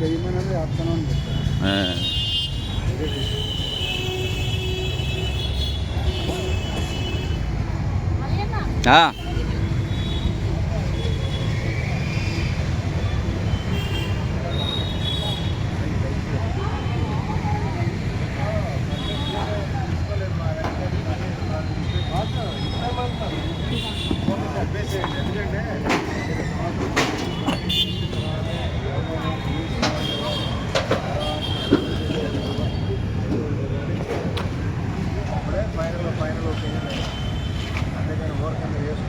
వేయమన్నది ఆ.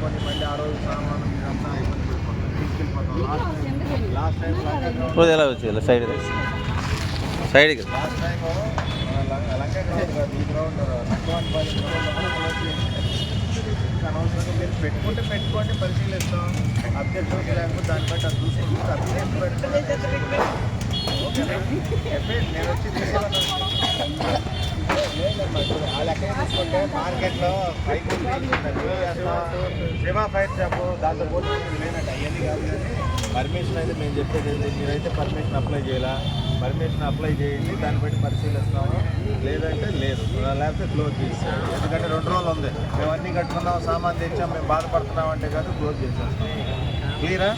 వేసుకొని మళ్ళీ ఆ రోజు సామాను ఇబ్బంది తీసుకెళ్ళిపోతాం. Last time last time side సైడ్కి లాస్ట్ టైం లంక గ్రౌండ్ కాదు ఈ గ్రౌండ్ నక్కవానిపల్లి అనవసరంగా మీరు పెట్టుకుంటే పెట్టుకోండి పరిశీలిస్తాం అబ్జెక్షన్ లేకపోతే దాన్ని బట్టి అది చూసుకుంటే. అబ్జెక్ట్ పెట్టుకుంటే ఓకేనా? నేను వచ్చి తీసుకుంటే మార్కెట్లో పైకి శివా ఫైర్ షాప్ దాంతో పోటీ లేనట్టు అవన్నీ కాదు కానీ పర్మిషన్ అయితే మేము చెప్పేది ఏంటి? మీరైతే పర్మిషన్ అప్లై చేయాలా? పర్మిషన్ అప్లై చేయండి దాన్ని బట్టి పరిశీలిస్తాము. లేదంటే లేదు. లేకపోతే క్లోజ్ చేస్తాం. ఎందుకంటే రెండు రోజులు ఉంది. మేము అన్నీ కట్టుకున్నాం సామాన్ తెచ్చాం మేము బాధపడుతున్నాం అంటే కాదు క్లోజ్ చేసేస్తాం. క్లియరా